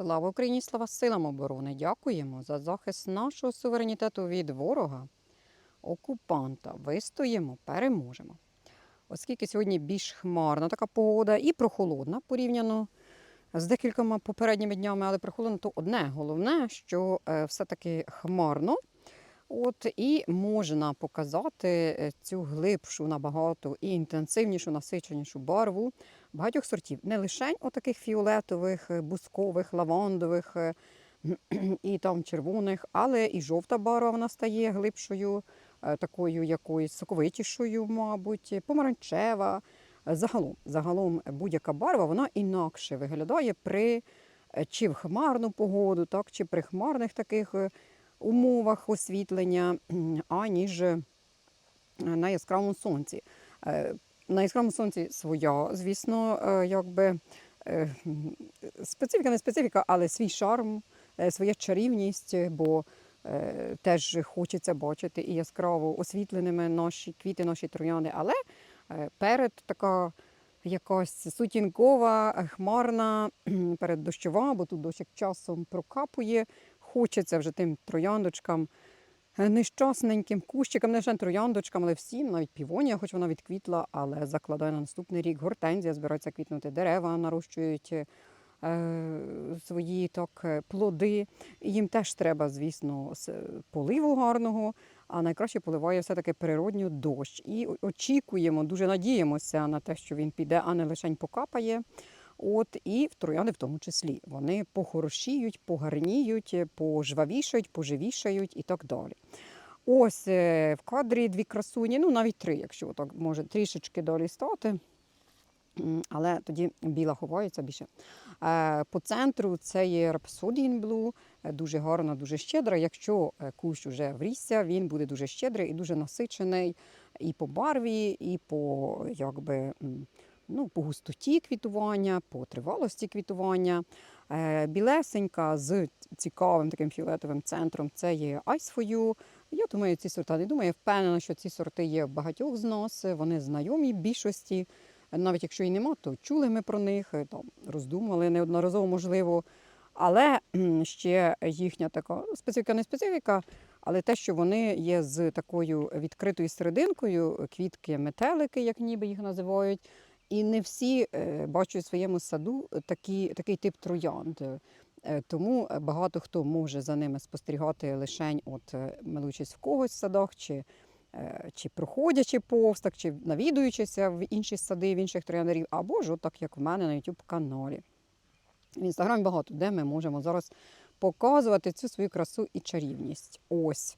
Слава Україні, слава силам оборони! Дякуємо за захист нашого суверенітету від ворога, окупанта. Вистоїмо, переможемо. Оскільки сьогодні більш хмарна така погода і прохолодна порівняно з декількома попередніми днями, але прохолодно то одне головне, що е, все-таки хмарно. От і можна показати е, цю глибшу, набагато і інтенсивнішу, насиченішу барву багатьох сортів. Не лише отаких фіолетових, е, бускових, лавандових е, і там червоних, але і жовта барва вона стає глибшою, такою якоюсь соковитішою, мабуть, помаранчева. Загалом, загалом будь-яка барва вона інакше виглядає при чи в хмарну погоду, так, чи при хмарних таких умовах освітлення, аніж е, на яскравому сонці. Е, На яскравому сонці своя, звісно, е, якби специфіка, не специфіка, але свій шарм, своя чарівність, бо теж хочеться бачити і яскраво освітленими наші квіти, наші трояни. Але перед така якась сутінкова, хмарна, перед дощова, бо тут дощик часом прокапує. Хочеться вже тим трояндочкам, е, нещасненьким кущикам, не лише трояндочкам, але всім, навіть півонія, хоч вона відквітла, але закладає на наступний рік гортензія, збирається квітнути дерева, нарощують е, свої так, е, плоди. Їм теж треба, звісно, поливу гарного, а найкраще поливає все-таки природньо дощ. І очікуємо, дуже надіємося на те, що він піде, а не лише покапає. От і трояни в тому числі. Вони похорошіють, погарніють, пожвавішають, поживішають і так далі. Ось е, в кадрі дві красуні, ну навіть три, якщо так може трішечки далі стати. Але тоді біла ховається більше. Е, По центру це є Rhapsodian Blue, е, дуже гарна, дуже щедра. Якщо кущ вже врісся, він буде дуже щедрий і дуже насичений і по барві, і по якби. Ну, по густоті квітування, по тривалості квітування. Е, білесенька з цікавим таким фіолетовим центром це є You. Я думаю, ці сорта не думаю, я впевнена, що ці сорти є в багатьох з нас, вони знайомі більшості. Навіть якщо і нема, то чули ми про них, е, там, роздумували неодноразово, можливо. Але ще їхня така ну, специфіка, не специфіка, але те, що вони є з такою відкритою серединкою, квітки метелики, як ніби їх називають. І не всі е, бачать в своєму саду такі, такий тип троянд. Е, Тому багато хто може за ними спостерігати лише от е, милуючись в когось в садах, чи, е, чи проходячи повз, так, чи навідуючися в інші сади, в інших трояндарів, або ж от так, як в мене на YouTube каналі. В інстаграмі багато де ми можемо зараз показувати цю свою красу і чарівність. Ось.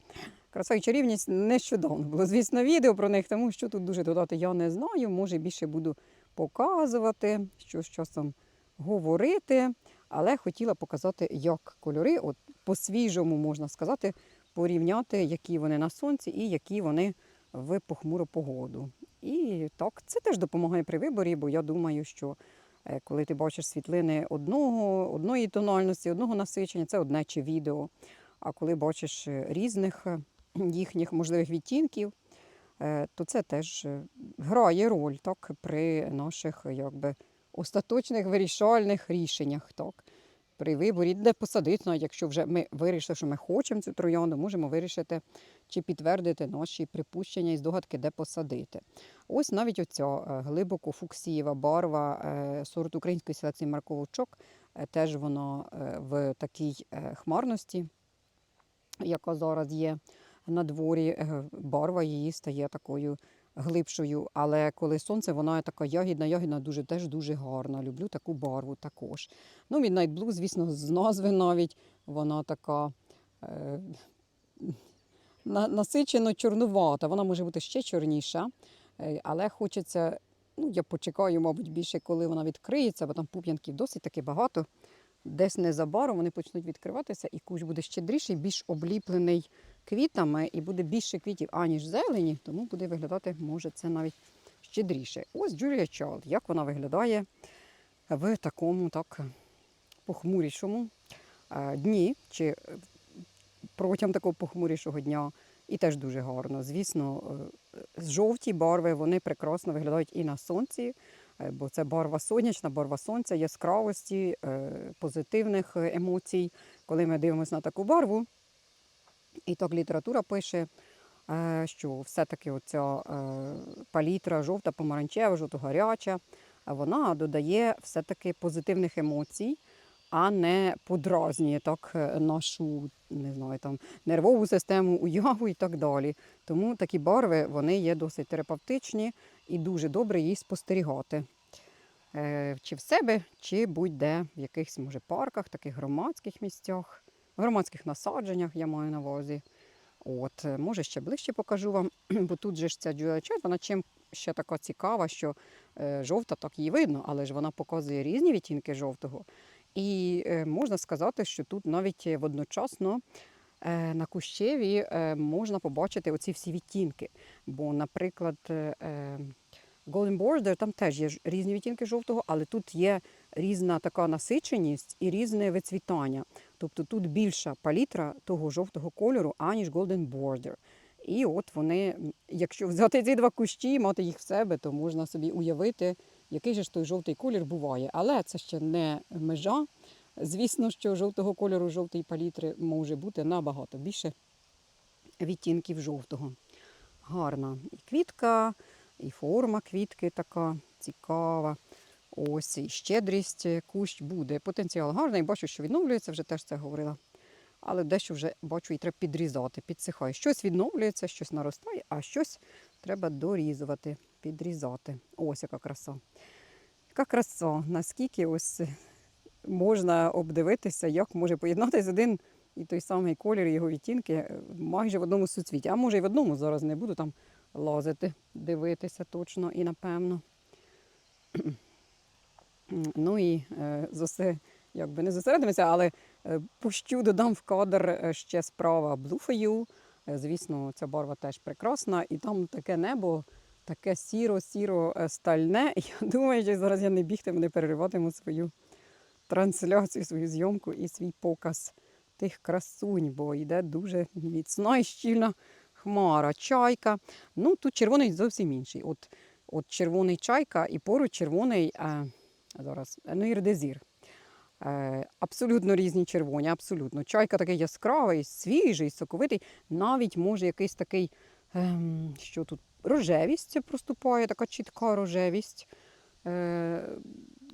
Краса і чарівність нещодавно було, звісно, відео про них, тому що тут дуже додати я не знаю. Може, більше буду показувати, що з часом говорити. Але хотіла показати, як кольори, от по-свіжому можна сказати, порівняти, які вони на сонці і які вони в похмуру погоду. І так, це теж допомагає при виборі, бо я думаю, що е, коли ти бачиш світлини одного, одної тональності, одного насичення, це одне чи відео. А коли бачиш е, різних е, їхніх можливих відтінків, то це теж грає роль так, при наших якби, остаточних вирішальних рішеннях. Так. При виборі, де посадити, навіть якщо вже ми вирішили, що ми хочемо цю троянду, можемо вирішити чи підтвердити наші припущення і здогадки, де посадити. Ось навіть оця е, глибоко фуксієва барва е, сорту української селекції Марковичок, е, теж вона в такій хмарності, яка зараз є на дворі, барва її стає такою глибшою. Але коли сонце, вона така ягідна, ягідна дуже теж дуже гарна. Люблю таку барву також. Ну, Midnight Blue, звісно, з назви навіть вона така. Е, насичено чорнувата. Вона може бути ще чорніша, е, але хочеться, ну я почекаю, мабуть, більше, коли вона відкриється, бо там пуп'янків досить таки багато. Десь незабаром вони почнуть відкриватися, і кущ буде щедріший, більш обліплений квітами, і буде більше квітів, аніж зелені, тому буде виглядати, може, це навіть щедріше. Ось Джулія Чайлд, як вона виглядає в такому так похмурішому е, дні, чи е, протягом такого похмурішого дня. І теж дуже гарно. Звісно, е, жовті барви вони прекрасно виглядають і на сонці. бо це барва сонячна, барва сонця, яскравості, позитивних емоцій. Коли ми дивимося на таку барву, і так література пише, е, що все-таки оця е, палітра жовта, помаранчева, жовто-гаряча, вона додає все-таки позитивних емоцій, а не подразнює так е, нашу не знаю, там, нервову систему, уяву і так далі. Тому такі барви вони є досить терапевтичні і дуже добре її спостерігати. Чи в себе, чи будь-де в якихось може парках, таких громадських місцях, громадських насадженнях я маю на увазі. От, е, може, ще ближче покажу вам, бо тут же ж ця джуелечет, вона чим ще така цікава, що е, жовта, так її видно, але ж вона показує різні відтінки жовтого. І е, можна сказати, що тут навіть водночасно на кущеві можна побачити оці всі відтінки. Бо, наприклад, Golden Border, там теж є різні відтінки жовтого, але тут є різна така насиченість і різне вицвітання. Тобто тут більша палітра того жовтого кольору, аніж Golden Border. І от вони, якщо взяти ці два кущі, мати їх в себе, то можна собі уявити, який же ж той жовтий колір буває. Але це ще не межа. Звісно, що жовтого кольору, жовтої палітри може бути набагато більше відтінків жовтого. Гарна і квітка, і форма квітки така цікава. Ось і щедрість е, кущ буде. Потенціал гарний. Бачу, що відновлюється, вже теж це говорила. Але дещо вже бачу, і треба підрізати, підсихає. Щось відновлюється, щось наростає, а щось треба дорізувати, підрізати. Ось яка краса. Яка краса, наскільки ось е, можна обдивитися, як може поєднатися один і той самий колір, його відтінки е, майже в одному суцвіті. А може і в одному зараз не буду там лазити, дивитися точно і напевно. Ну і е, зосе, якби не зосередимося, але е, пущу, додам в кадр е, ще справа. Е, Звісно, ця барва теж прекрасна, і там таке небо, таке сіро-сіро стальне. Я думаю, що зараз я не бігтиму, не перериватиму свою трансляцію, свою зйомку і свій показ тих красунь, бо йде дуже міцна і щільна хмара, чайка. Ну, тут червоний зовсім інший. От, от червоний чайка і поруч червоний. Е, зараз ну, ірдезір. Е, абсолютно різні червоні, абсолютно. Чайка такий яскравий, свіжий, соковитий. Навіть може якийсь такий, ем, що тут, рожевість проступає, така чітка рожевість. Е,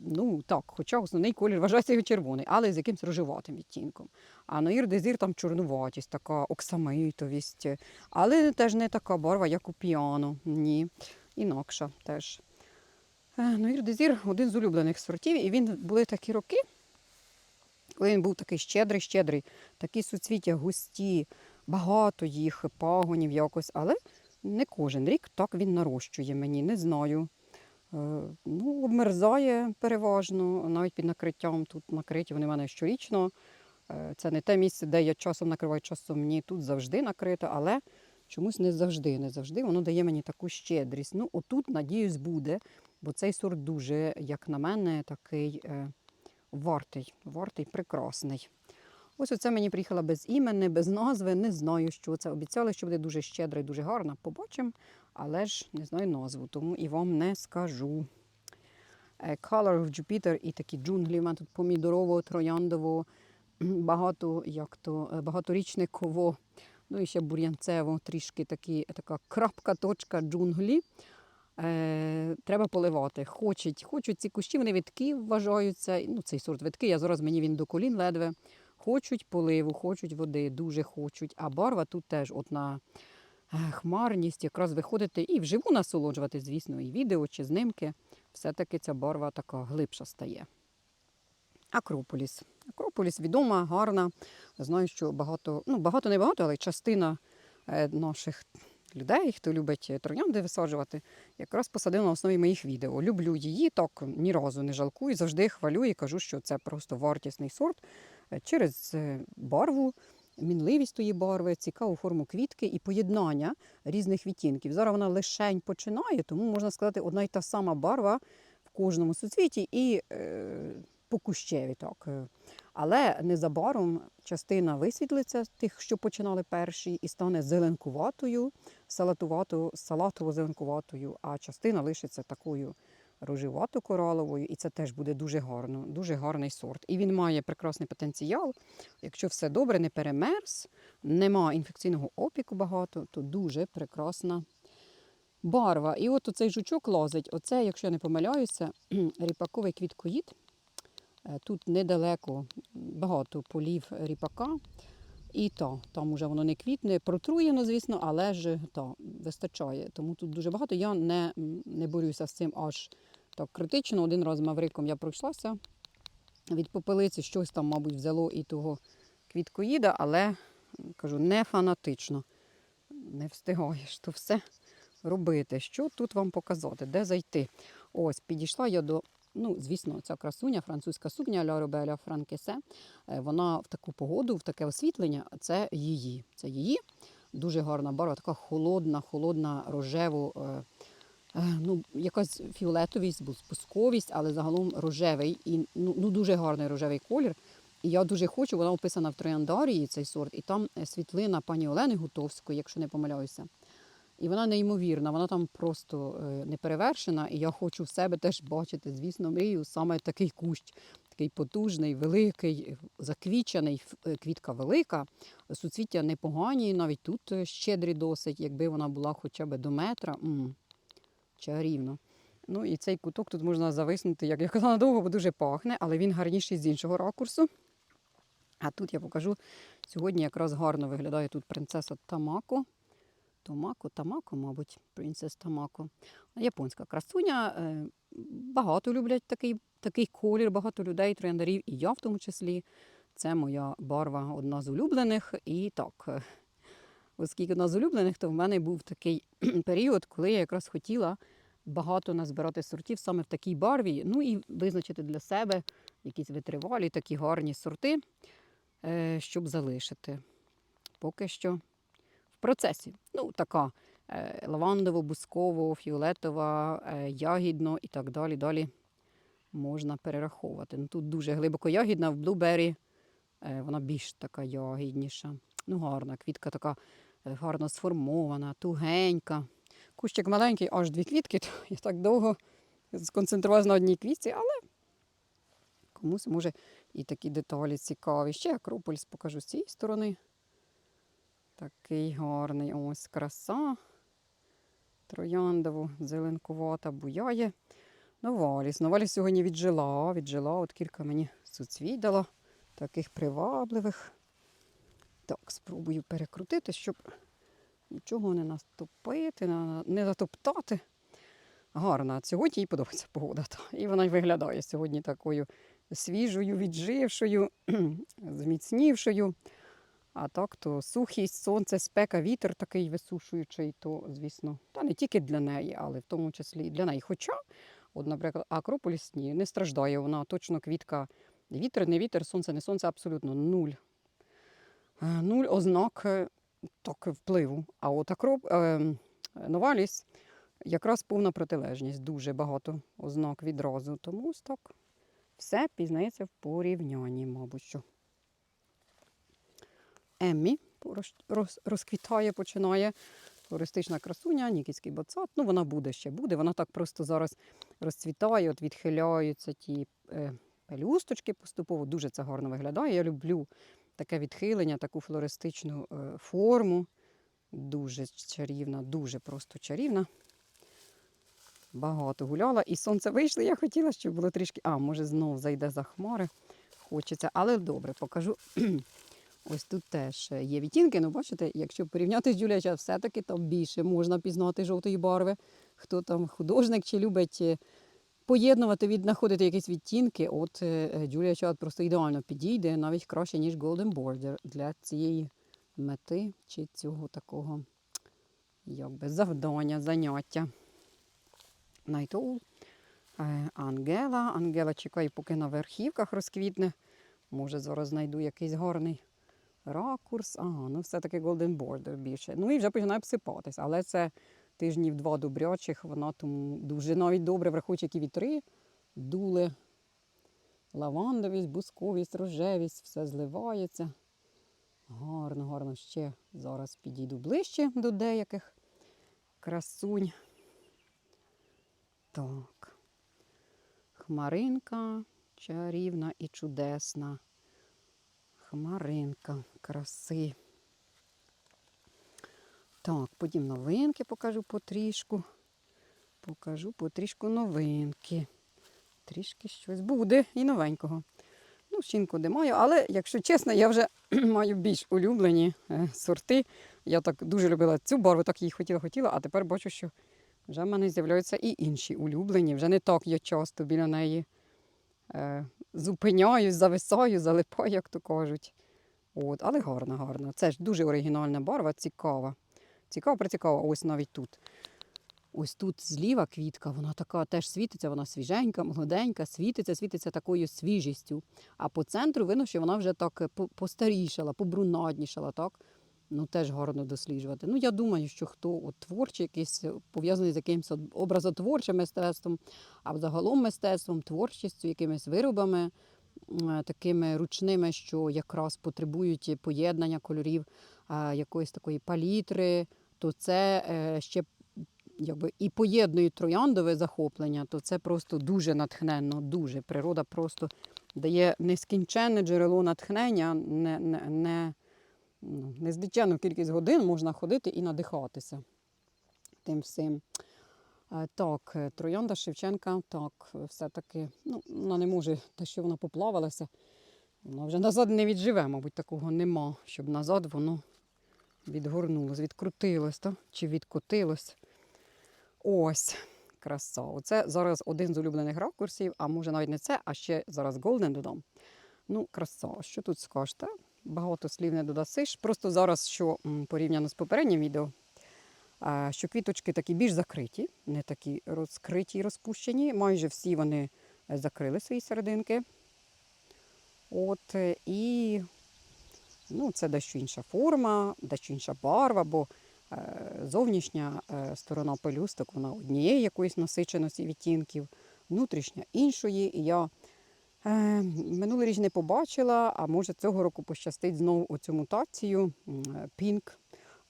ну так, хоча основний колір вважається його червоний, але з якимось рожеватим відтінком. А на ірдезір там чорнуватість, така оксамитовість. Але теж не така барва, як у піано. Ні, інакша теж. Е, Ну, ірдезір один з улюблених сортів, і він були такі роки, коли він був такий щедрий, щедрий, такі суцвіття густі, багато їх, пагонів якось, але не кожен рік так він нарощує мені, не знаю. Е, Ну, обмерзає переважно, навіть під накриттям. Тут накриті вони в мене щорічно. Е, Це не те місце, де я часом накриваю, часом ні. Тут завжди накрито, але чомусь не завжди, не завжди. Воно дає мені таку щедрість. Ну, отут, надіюсь, буде, бо цей сорт дуже, як на мене, такий е, вартий, вартий, прекрасний. Ось оце мені приїхала без імені, без назви, не знаю, що це. Обіцяли, що буде дуже щедра і дуже гарна. Побачимо, але ж не знаю назву, тому і вам не скажу. Е, Color of Jupiter і такі джунглі. У мене тут помідорово, трояндово, багато, як то, е, багаторічниково, ну і ще бур'янцево, трішки такі, така крапка, точка джунглі. Е, треба поливати. Хочуть, хочуть ці кущі, вони відки вважаються. Ну, цей сорт відки, я зараз мені він до колін ледве. Хочуть поливу, хочуть води, дуже хочуть. А барва тут теж от на е, хмарність якраз виходити і вживу насолоджувати, звісно, і відео чи знимки. Все-таки ця барва така глибша стає. Акрополіс. Акрополіс відома, гарна. Знаю, що багато, ну багато не багато, але частина е, наших людей, хто любить троянди висаджувати, якраз посадив на основі моїх відео. Люблю її, так ні разу не жалкую, завжди хвалю і кажу, що це просто вартісний сорт е, через е, барву, мінливість тої барви, цікаву форму квітки і поєднання різних відтінків. Зараз вона лишень починає, тому можна сказати, одна й та сама барва в кожному суцвіті і е, по кущеві. Так. е. Але незабаром частина висвітлиться тих, що починали перші, і стане зеленкуватою, салатово-зеленкуватою, а частина лишиться такою рожевато кораловою, і це теж буде дуже гарно, дуже гарний сорт. І він має прекрасний потенціал. Якщо все добре, не перемерз, нема інфекційного опіку багато, то дуже прекрасна барва. І от оцей жучок лазить. Оце, якщо я не помиляюся, ріпаковий квіткоїд. Е, Тут недалеко багато полів ріпака. І то, там уже воно не квітне, протруєно, звісно, але ж то, вистачає. Тому тут дуже багато. Я не, не борюся з цим аж так критично. Один раз мавриком я пройшлася від попелиці, щось там, мабуть, взяло і того квіткоїда, але кажу, не фанатично. Не встигаєш то все робити. Що тут вам показати? Де зайти? Ось, підійшла я до. Ну, звісно, ця красуня, французька сукня Ля Робеля Франкесе. Е, Вона в таку погоду, в таке освітлення, це її. Це її. Дуже гарна барва, така холодна, холодна, рожево, е, е, ну, якась фіолетовість, спусковість, але загалом рожевий. І ну, ну, дуже гарний рожевий колір. І я дуже хочу, вона описана в Трояндарії, цей сорт, і там світлина пані Олени Гутовської, якщо не помиляюся. І вона неймовірна, вона там просто е, неперевершена. І я хочу в себе теж бачити, звісно, мрію саме такий кущ, такий потужний, великий, заквічений, е, квітка велика, суцвіття непогані, навіть тут е, щедрі досить, якби вона була хоча б до метра. чарівно. Ну і цей куток тут можна зависнути, як я казала, надовго, бо дуже пахне, але він гарніший з іншого ракурсу. А тут я покажу, сьогодні якраз гарно виглядає тут принцеса Тамако. Томако, Тамако, мабуть, принцес Тамако. Японська красуня. е, Багато люблять такий, такий колір, багато людей, трояндарів, і я в тому числі. Це моя барва одна з улюблених. І так, е, оскільки одна з улюблених, то в мене був такий період, коли я якраз хотіла багато назбирати сортів саме в такій барві. Ну і визначити для себе якісь витривалі, такі гарні сорти, е, щоб залишити. Поки що процесі. Ну, така е, лавандово-бусково, фіолетова, е, ягідно і так далі. Далі можна перераховувати. Ну, тут дуже глибоко ягідна, в блубері е, вона більш така ягідніша. Ну, гарна, квітка така гарно сформована, тугенька. Кущик маленький, аж дві квітки, то я так довго сконцентрувалася на одній квітці, але комусь може і такі деталі цікаві. Ще акрополіс покажу з цієї сторони. Такий гарний ось краса. Трояндово, зеленкувата, буяє. Новаліс. Новаліс сьогодні віджила, віджила, от кілька мені суцвіть дала, таких привабливих. Так, спробую перекрутити, щоб нічого не наступити, не затоптати. Гарна. Сьогодні їй подобається погода. І вона й виглядає сьогодні такою свіжою, віджившою, зміцнівшою. А так то сухість, сонце, спека, вітер такий висушуючий, то, звісно, та не тільки для неї, але в тому числі і для неї. Хоча, от, наприклад, Акрополіс ні, не страждає. Вона точно квітка. Вітер, не вітер, сонце, не сонце, абсолютно нуль. Е, Нуль ознак е, так, впливу. А от Акроп, е, Новаліс якраз повна протилежність, дуже багато ознак відразу. Тому ось так все пізнається в порівнянні, мабуть. що. Еммі роз- роз- розквітає, починає. Туристична красуня, Нікітський бацат. Ну, вона буде ще буде. Вона так просто зараз розцвітає, от відхиляються ті е, пелюсточки поступово. Дуже це гарно виглядає. Я люблю таке відхилення, таку флористичну е, форму. Дуже чарівна, дуже просто чарівна. Багато гуляла. І сонце вийшло. Я хотіла, щоб було трішки. А, може, знов зайде за хмари. Хочеться. Але добре, покажу. Ось тут теж є відтінки. Ну, бачите, якщо порівняти з Джулія Чат, все-таки там більше можна пізнати жовтої барви. Хто там художник чи любить е, поєднувати, віднаходити якісь відтінки. От е, Джулія Чат просто ідеально підійде, навіть краще, ніж Golden Border для цієї мети чи цього такого якби, завдання, заняття. Е, Ангела. Ангела чекає, поки на верхівках розквітне. Може, зараз знайду якийсь гарний ракурс. Ага, ну все-таки Golden Border більше. Ну і вже починає обсипатись. Але це тижнів два добрячих, вона тому дуже навіть добре, враховуючи які вітри, дули. Лавандовість, бусковість, рожевість, все зливається. Гарно, гарно ще зараз підійду ближче до деяких красунь. Так. Хмаринка чарівна і чудесна. Хмаринка, краси. Так, потім новинки покажу потрішку. Покажу потрішку новинки. Трішки щось буде і новенького. Ну, щінку де маю, але, якщо чесно, я вже маю більш улюблені е, сорти. Я так дуже любила цю барву, так її хотіла, хотіла, а тепер бачу, що вже в мене з'являються і інші улюблені. Вже не так я часто біля неї зупиняюсь, зависаю, залипаю, як то кажуть. От, але гарна, гарна. Це ж дуже оригінальна барва, цікава. Цікава, прицікава, ось навіть тут. Ось тут зліва квітка, вона така теж світиться, вона свіженька, молоденька, світиться, світиться такою свіжістю. А по центру видно, що вона вже так е, постарішала, побрунатнішала, так? Ну, теж гарно досліджувати. Ну, я думаю, що хто от творчий, якийсь е, пов'язаний з якимось образотворчим мистецтвом, а взагалом мистецтвом, творчістю, якимись виробами е, такими ручними, що якраз потребують поєднання кольорів, е, якоїсь такої палітри, то це ще якби і поєднують трояндове захоплення, то це просто дуже натхненно, дуже. Природа просто дає нескінченне джерело натхнення, не, не, не, ну, незліченну кількість годин можна ходити і надихатися тим всім. Е, Так, е, троянда Шевченка, так, все-таки, ну, вона не може, те, що вона поплавалася, вона вже назад не відживе, мабуть, такого нема, щоб назад воно відгорнулось, відкрутилось, так? чи відкотилось. Ось, краса. Оце зараз один з улюблених ракурсів, а може навіть не це, а ще зараз Голден додам. Ну, краса. Що тут скажете? Багато слів не додасиш. Просто зараз, що порівняно з попереднім відео, що квіточки такі більш закриті, не такі розкриті і розпущені. Майже всі вони е, закрили свої серединки. От, е, і ну, це дещо інша форма, дещо інша барва, бо е, зовнішня сторона пелюсток, вона однієї якоїсь насиченості відтінків, внутрішня іншої. І я минулий річ не побачила, а може цього року пощастить знову оцю мутацію пінк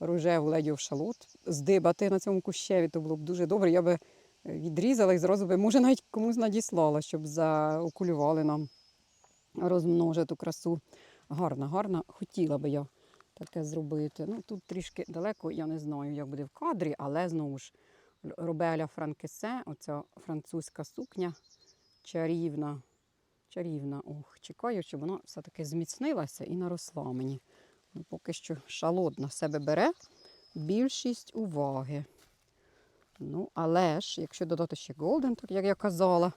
рожеву леді в шалот здибати на цьому кущеві, то було б дуже добре. Я би е, відрізала і зразу би, може, навіть комусь надіслала, щоб заокулювали нам розмножити красу. Гарна, гарна. Хотіла би я таке зробити. Ну, тут трішки далеко, я не знаю, як буде в кадрі, але знову ж Робеля Франкесе, оця французька сукня, чарівна. Чарівна. Ох, чекаю, щоб вона все-таки зміцнилася і наросла мені. Ну, поки що шалот на себе бере більшість уваги. Ну, але ж, якщо додати ще Golden, так як я казала,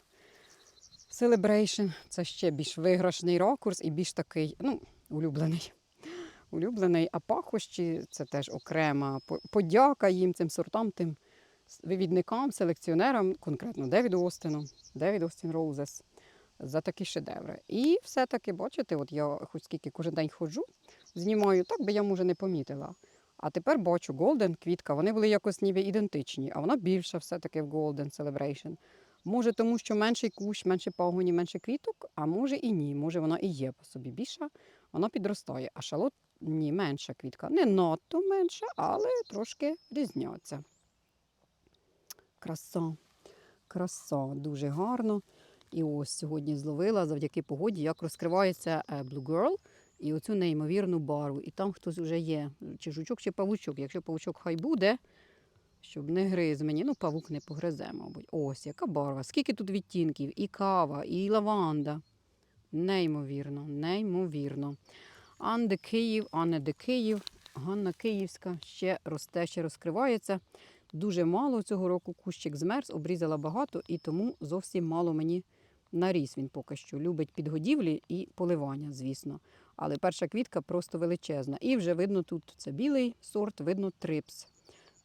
Celebration це ще більш виграшний ракурс і більш такий, ну, улюблений. Улюблений, а пахощі це теж окрема подяка їм, цим сортам, тим вивідникам, селекціонерам, конкретно Девіду Остину, Девід Остін Роузес, за такі шедеври. І все-таки, бачите, от я хоч скільки кожен день ходжу, знімаю, так би я, може, не помітила. А тепер бачу Golden, квітка, вони були якось ніби ідентичні, а вона більша все-таки в Golden Celebration. Може, тому що менший кущ, менше пагоні, менше квіток, а може і ні. Може, вона і є по собі більша, вона підростає. А шалот ні, менша квітка. Не надто менша, але трошки різняться. Краса. Краса, дуже гарно. І ось сьогодні зловила завдяки погоді, як розкривається е, Blue Girl і оцю неймовірну барву. І там хтось вже є, чи жучок, чи павучок. Якщо павучок хай буде, щоб не гриз мені. Ну, павук не погризе, мабуть. Ось яка барва. Скільки тут відтінків, і кава, і лаванда. Неймовірно, неймовірно. Анде Київ, Анне де Київ, Ганна Київська ще росте, ще розкривається. Дуже мало цього року кущик змерз, обрізала багато і тому зовсім мало мені наріс він поки що. Любить підгодівлі і поливання, звісно. Але перша квітка просто величезна. І вже видно тут це білий сорт, видно трипс.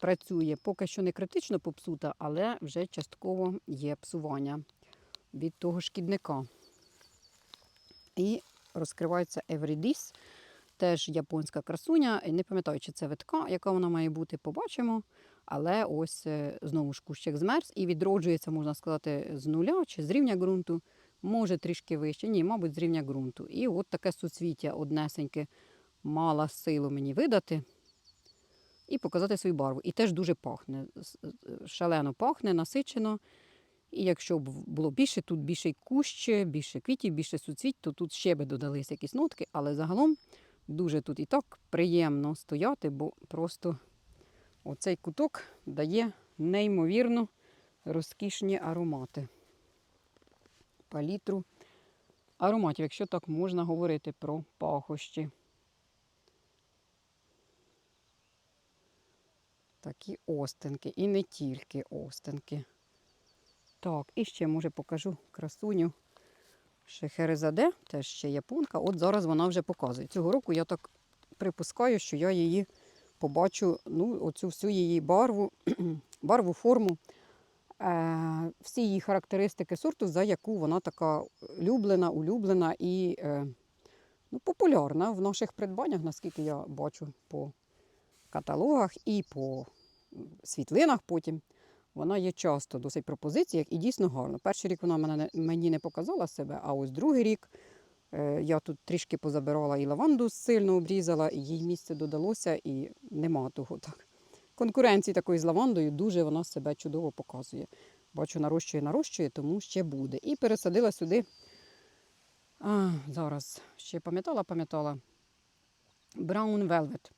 Працює поки що не критично попсута, але вже частково є псування від того шкідника. І розкривається Everydis, теж японська красуня. Не пам'ятаю, чи це витка, яка вона має бути, побачимо. Але ось е, знову ж кущик змерз і відроджується, можна сказати, з нуля чи з рівня ґрунту. Може трішки вище, ні, мабуть, з рівня ґрунту. І от таке суцвіття однесеньке мала силу мені видати і показати свою барву. І теж дуже пахне. е, Шалено пахне, насичено. І якщо б було більше, тут більше кущ, більше квітів, більше суцвіть, то тут ще би додались якісь нотки, але загалом дуже тут і так приємно стояти, бо просто оцей куток дає неймовірно розкішні аромати. Палітру ароматів, якщо так можна говорити про пахощі. Такі остинки. І не тільки остинки. Так, і ще, може, покажу красуню Шехерезаде, теж ще японка. От зараз вона вже показує. Цього року я так припускаю, що я її побачу, ну, оцю всю її барву, барву, форму, е, всі її характеристики сорту, за яку вона така люблена, улюблена і е, ну, популярна в наших придбаннях, наскільки я бачу по каталогах і по світлинах потім. Вона є часто досить пропозиціях і дійсно гарно. Перший рік вона мені не показала себе, а ось другий рік е, я тут трішки позабирала і лаванду сильно обрізала, і їй місце додалося, і нема того так. Конкуренції такої з лавандою дуже вона себе чудово показує. Бачу, нарощує, нарощує, тому ще буде. І пересадила сюди. А, зараз ще пам'ятала, пам'ятала. Brown Velvet.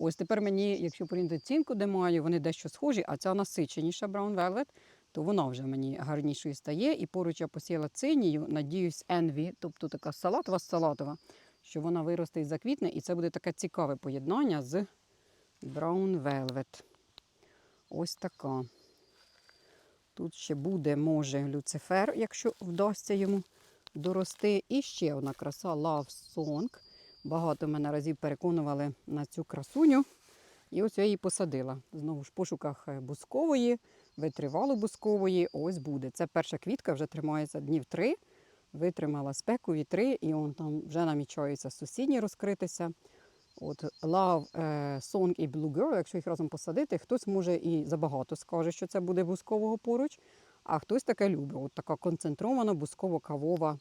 Ось тепер мені, якщо порівняти цінку, де маю, вони дещо схожі, а ця насиченіша Brown Velvet, то вона вже мені гарнішою стає. І поруч я посіяла цинію, надіюсь, Envy, тобто така салатова салатова, що вона виросте і заквітне, і це буде таке цікаве поєднання з Brown Velvet. Ось така. Тут ще буде, може, люцифер, якщо вдасться йому дорости. І ще одна краса Love Song. Багато мене разів переконували на цю красуню. І ось я її посадила. Знову ж пошуках е, бускової, витривало бускової. Ось буде. Це перша квітка, вже тримається днів три. Витримала спеку, вітри, і он там вже намічаються сусідні розкритися. От Love, е, Song і Blue Girl, якщо їх разом посадити, хтось може і забагато скаже, що це буде бускового поруч, а хтось таке любить. От така концентрована бусково-кавова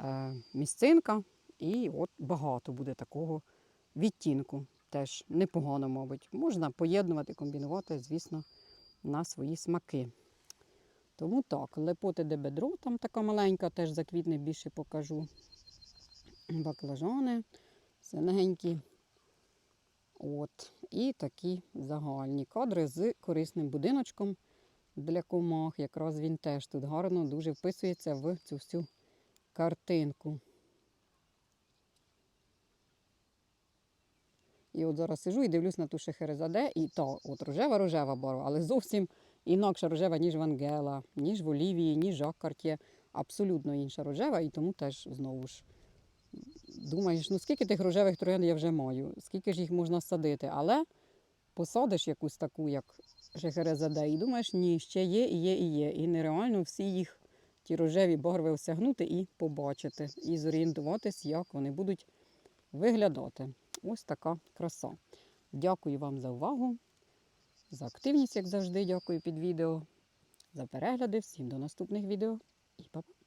е, місцинка. І от багато буде такого відтінку. Теж непогано, мабуть. Можна поєднувати, комбінувати, звісно, на свої смаки. Тому так, лепоти де бедро, там така маленька, теж заквітне більше покажу. Баклажани синенькі. От. І такі загальні кадри з корисним будиночком для комах. Якраз він теж тут гарно дуже вписується в цю всю картинку. І от зараз сижу і дивлюсь на ту шехерезаде, і та от рожева-рожева барва, але зовсім інакша рожева, ніж в Ангела, ніж в Олівії, ніж Картє. Абсолютно інша рожева, і тому теж знову ж думаєш, ну скільки тих рожевих троянд я вже маю, скільки ж їх можна садити, але посадиш якусь таку, як шехерезаде, і думаєш, ні, ще є, і є, і є. І нереально всі їх, ті рожеві барви осягнути і побачити, і зорієнтуватись, як вони будуть виглядати. Ось така краса. Дякую вам за увагу, за активність, як завжди. Дякую під відео, за перегляди. Всім до наступних відео і па-па!